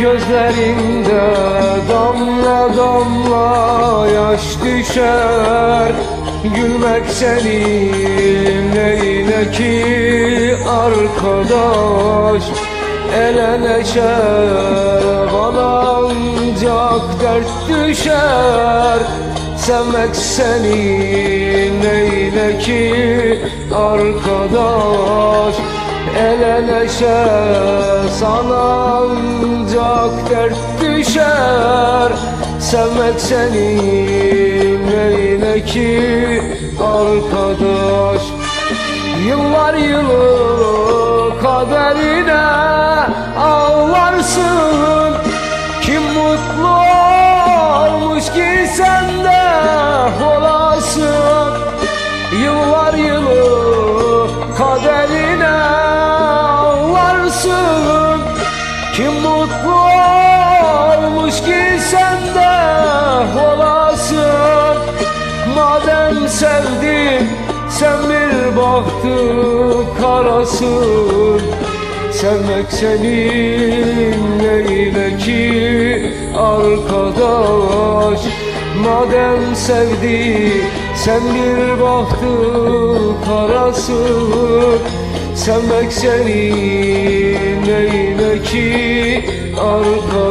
Gözlerinde damla damla yaş düşer. Gülmek senin neyine ki arkadaş. El eleşe bana ancak dert düşer. Sevmek senin neyine ki arkadaş El eleşe sana ancak dert düşer. Sevmek senin neyine ki arkadaş? Yıllar yılı kaderine ağlarsın bir bahtı karasın Sevmek senin neyle ki arkadaş. Madem sevdi sen bir bahtı karasın Sevmek senin neyle ki arkadaş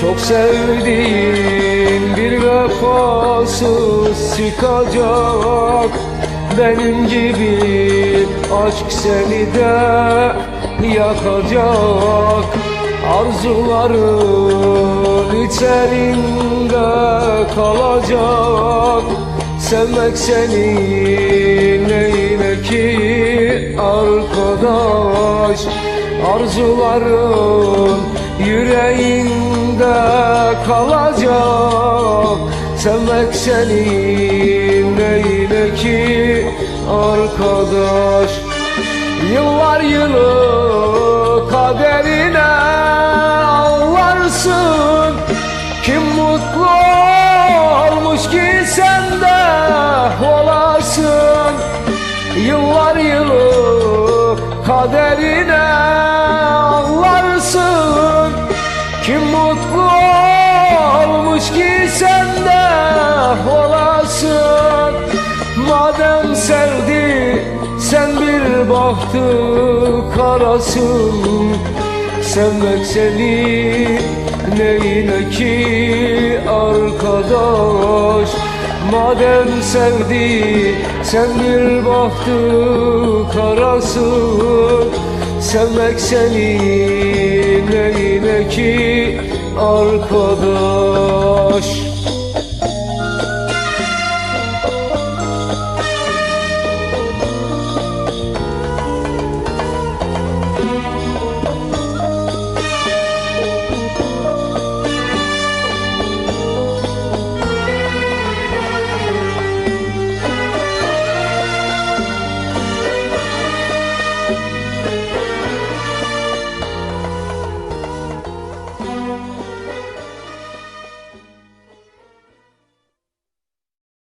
Çok sevdiğin bir vefasız çıkacak. Benim gibi aşk seni de yakacak. Arzuların içerinde kalacak. Sevmek seni neyle ki arkadaş Arzuların yüreğinde kalacak. Sevmek senin neyle ki arkadaş? Yıllar yılı kaderine ağlarsın. Kim mutlu olmuş ki sen de olasın Yıllar yılı kaderine ağlarsın. Kim mutlu olmuş ki sen de olasın? Madem sevdi sen bir bahtı karasın. Sevmek seni neyine ki arkadaş Madem sevdi sen bir bahtı karasın Sevmek seni neyine ki arkadaş